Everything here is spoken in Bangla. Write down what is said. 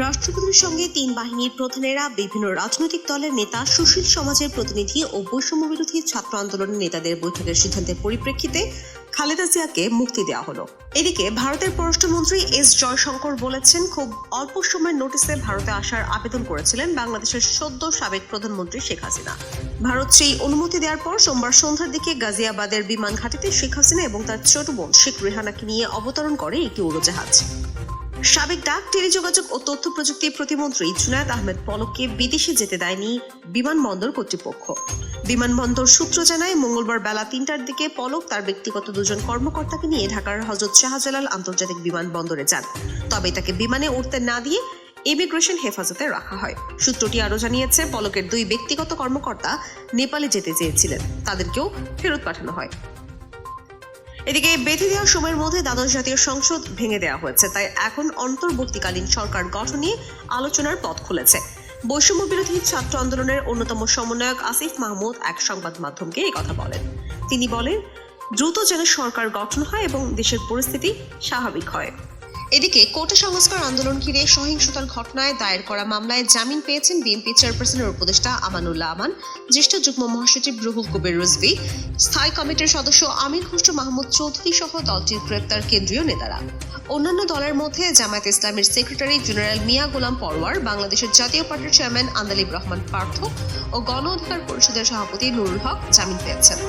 রাষ্ট্রপতির সঙ্গে তিন বাহিনীর প্রধানেরা বিভিন্ন রাজনৈতিক দলের নেতা, সুশীল সমাজের প্রতিনিধি ও বৈষম্য বিরোধী ছাত্র আন্দোলনের নেতাদের বৈঠকের সিদ্ধান্তের পরিপ্রেক্ষিতে খালেদা জিয়াকে মুক্তি দেওয়া হলো। এদিকে ভারতের পররাষ্ট্রমন্ত্রী এস জয়শঙ্কর বলেছেন, খুব অল্প সময়ের নোটিসে ভারতে আসার আবেদন করেছিলেন বাংলাদেশের সদ্য সাবেক প্রধানমন্ত্রী শেখ হাসিনা। ভারত সেই অনুমতি দেওয়ার পর সোমবার সন্ধ্যার দিকে গাজিয়াবাদের বিমান ঘাটিতে শেখ হাসিনা এবং তার ছোট বোন শেখ রেহানাকে নিয়ে অবতরণ করে একটি উড়োজাহাজ। সাবেক ডাক, টেলিযোগাযোগ ও তথ্য প্রযুক্তি প্রতিমন্ত্রী জুনায়দ আহমেদ পলককে বিদেশে যেতে দেয়নি বিমানবন্দর কর্তৃপক্ষ। বিমানবন্দর সূত্র জানায়, মঙ্গলবার বেলা তিনটার দিকে পলক তার ব্যক্তিগত দুজন কর্মকর্তাকে নিয়ে ঢাকার হজরত শাহজালাল আন্তর্জাতিক বিমানবন্দরে যান। তবে তাকে বিমানে উঠতে না দিয়ে ইমিগ্রেশন হেফাজতে রাখা হয়। সূত্রটি আরও জানিয়েছে, পলকের দুই ব্যক্তিগত কর্মকর্তা নেপালে যেতে চেয়েছিলেন। তাদেরকেও ফেরত পাঠানো হয়। এদিকে বেঁধে দেওয়ার সময়ের মধ্যে দ্বাদশ জাতীয় সংসদ ভেঙে দেওয়া হয়েছে। তাই এখন অন্তর্বর্তীকালীন সরকার গঠন নিয়ে আলোচনার পথ খুলেছে। বৈষম্য বিরোধী ছাত্র আন্দোলনের অন্যতম সমন্বয়ক আসিফ মাহমুদ এক সংবাদ মাধ্যমকে এই কথা বলেন। তিনি বলেন, দ্রুত যেন সরকার গঠন হয় এবং দেশের পরিস্থিতি স্বাভাবিক হয়। এদিকে কোটা সংস্কার আন্দোলন ঘিরে সহিংসতার ঘটনায় দায়ের করা মামলায় জামিন পেয়েছেন বিএনপি চেয়ারপারসনের উপদেষ্টা আমানুল্লাহ আমান, জ্যেষ্ঠ যুগ্ম মহাসচিব রুহুল কবির রিজভি, স্থায়ী কমিটির সদস্য আমির খুসরো মাহমুদ চৌধুরী সহ দলটির গ্রেপ্তার কেন্দ্রীয় নেতারা। অন্যান্য দলের মধ্যে জামায়াত ইসলামের সেক্রেটারি জেনারেল মিয়া গোলাম পরওয়ার, বাংলাদেশের জাতীয় পার্টির চেয়ারম্যান আন্দালিব রহমান পার্থ ও গণ অধিকার পরিষদের সভাপতি নুরুল হক জামিন পেয়েছেন।